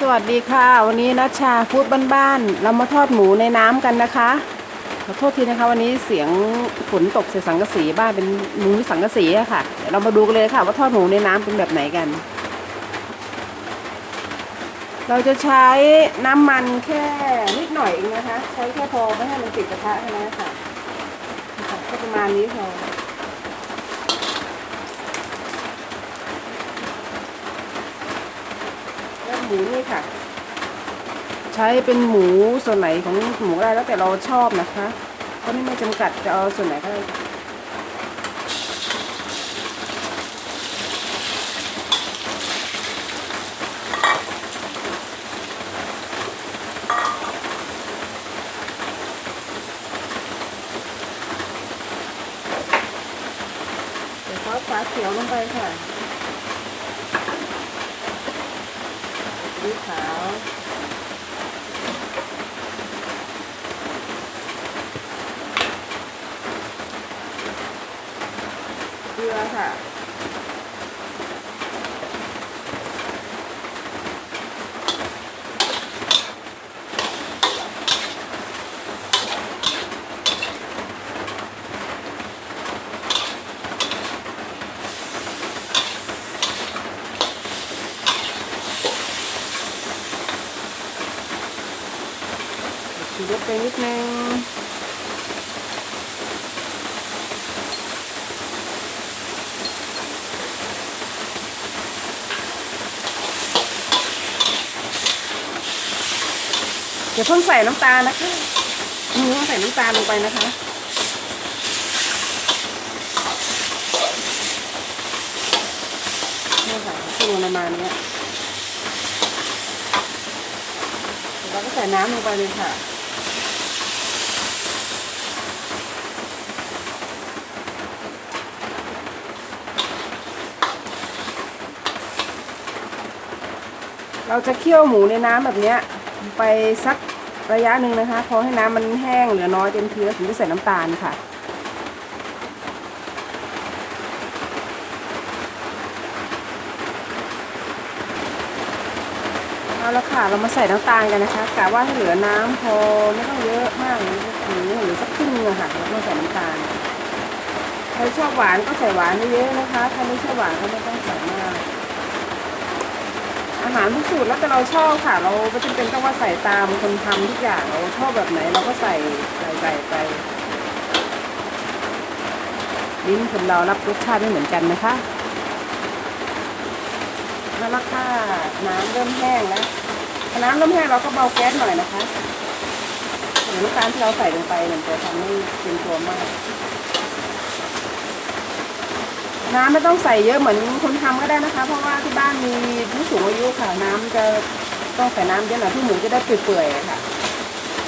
สวัสดีค่ะ วันนี้นัชชาฟู้ดบ้านๆเรามาทอดหมูในน้ำกันนะคะขอโทษทีนะคะ วันนี้เสียงฝนตกใส่สังกะสีบ้านเป็นมุ้งสังกะสีอะค่ะเดี๋ยวเรามาดูกันเลยค่ะ ว่าทอดหมูในน้ำเป็นแบบไหนกัน เราจะใช้น้ำมันแค่นิดหน่อยเองนะคะ ใช้แค่พอไม่ให้มันติดกระทะเท่านั้นค่ะประมาณนี้พอ แล้วห มูนี่ค่ะ ใช้เป็นหมูส่วนไหนของหมูก็ได้แล้วแต่เราชอบนะคะเพราะนี่ไม่จำกัดจะเอาส่วนไหนก็ได้ซอสฟ้าเขียวลงไปค่ะ สีขาว ชูรสไปนิดนึงเดี๋ยวเพิ่งใส่น้ำตาลนะคะอืมต้องใส่น้ำตาลลงไปนะคะ นี่ค่ะตัวประมาณเนี้ยเราก็ใส่น้ำลงไปเลยค่ะ เราจะเคี่ยวหมูในน้ำแบบเนี้ยไปสักระยะหนึ่งนะคะ พอให้น้ำมันแห้งเหลือน้อยเต็มทีแล้วถึงจะใส่น้ำตาลค่ะ เอาละค่ะ เรามาใส่น้ำตาลกันนะคะกะว่าให้เหลือน้ำพอไม่ต้องเยอะมากหรือหรือสักครึ่งนึงอะค่ะแล้วก็ใส่น้ำตาลใครชอบหวานก็ใส่หวานเยอะๆนะคะใครไม่ชอบหวานก็ไม่ต้องใส่มาก อาหารทุกสูตรแล้วแต่เราชอบค่ะ เราไม่จำเป็นต้องว่าใส่ตามคนทำทุกอย่างเราชอบแบบไหนเราก็ใส่ใส่ใส่ไปลิ้นคนเรารับรสชาติไม่เหมือนกันนะคะแล้วราคาน้ำเริ่มแห้งแล้วน้ำเริ่มแห้งเราก็เบาแก๊สหน่อยนะคะเดี๋ยวน้ำตาลที่เราใส่ลงไปมันจะทำให้เป็นตัวมาก น้ำไม่ต้องใส่เยอะเหมือนคนทำก็ได้นะคะ เพราะว่าที่บ้านมีผู้สูงอายุค่ะ น้ำจะต้องใส่น้ำเยอะหน่อยที่หมูจะได้เปื่อยๆค่ะ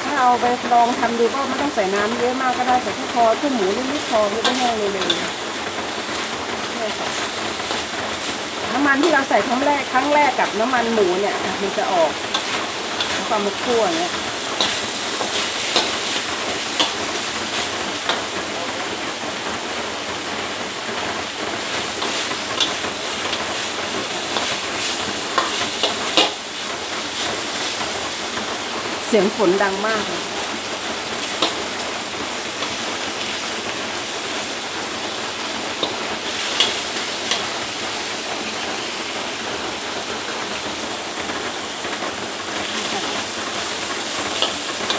ถ้าเอาไปลองทำดูก็ไม่ต้องใส่น้ำเยอะมากก็ได้ใส่แค่พอที่หมูนิดๆพอไม่ต้องแห้งเลยเลยน้ำมันที่เราใส่ครั้งแรกครั้งแรกกับน้ำมันหมูเนี่ยมันจะออกความมันคั่วงเงี้ย สียงฝนดังมากเลย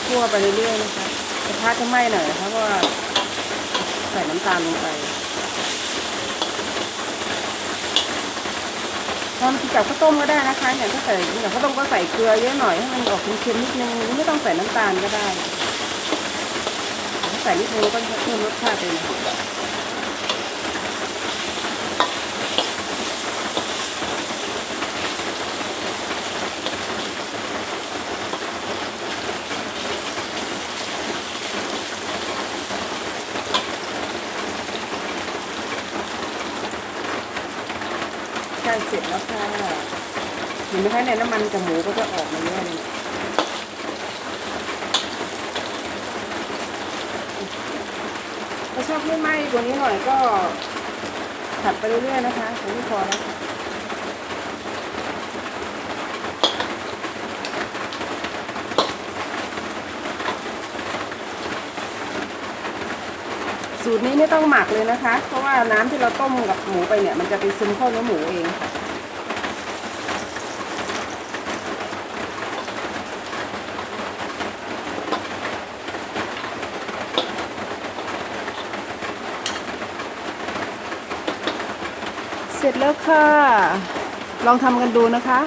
คั่วไปเรื่อยๆนะคะกระทะจะไหม้หน่อยนะคะเพราะว่าใส่น้ำตาลลงไป ทำกับข้าวต้มก็ได้นะคะอย่างถ้าใส่อย่างข้าวต้มก็ใส่เกลือเยอะหน่อยให้มันออกเค็มๆนิดนึงไม่ต้องใส่น้ำตาลก็ได้ ใส่นิดนึงก็เพิ่มรสชาติเลย กล้เสร็จแล้วค่ะเห็นไหมคะเนี่ยน้ำมันกับหมูก็จะออกมาเยอะเลยถ้าชอบให้ไหม้กว่านี้หน่อยก็ผัดไปเรื่อยๆนะคะถึงที่พอแล้ว สูตรนี้ไม่ต้องหมักเลยนะคะ เพราะว่าน้ำที่เราต้มกับหมูไปเนี่ย มันจะไปซึมเข้าเนื้อหมูเองค่ะเสร็จแล้วค่ะ ลองทำกันดูนะคะ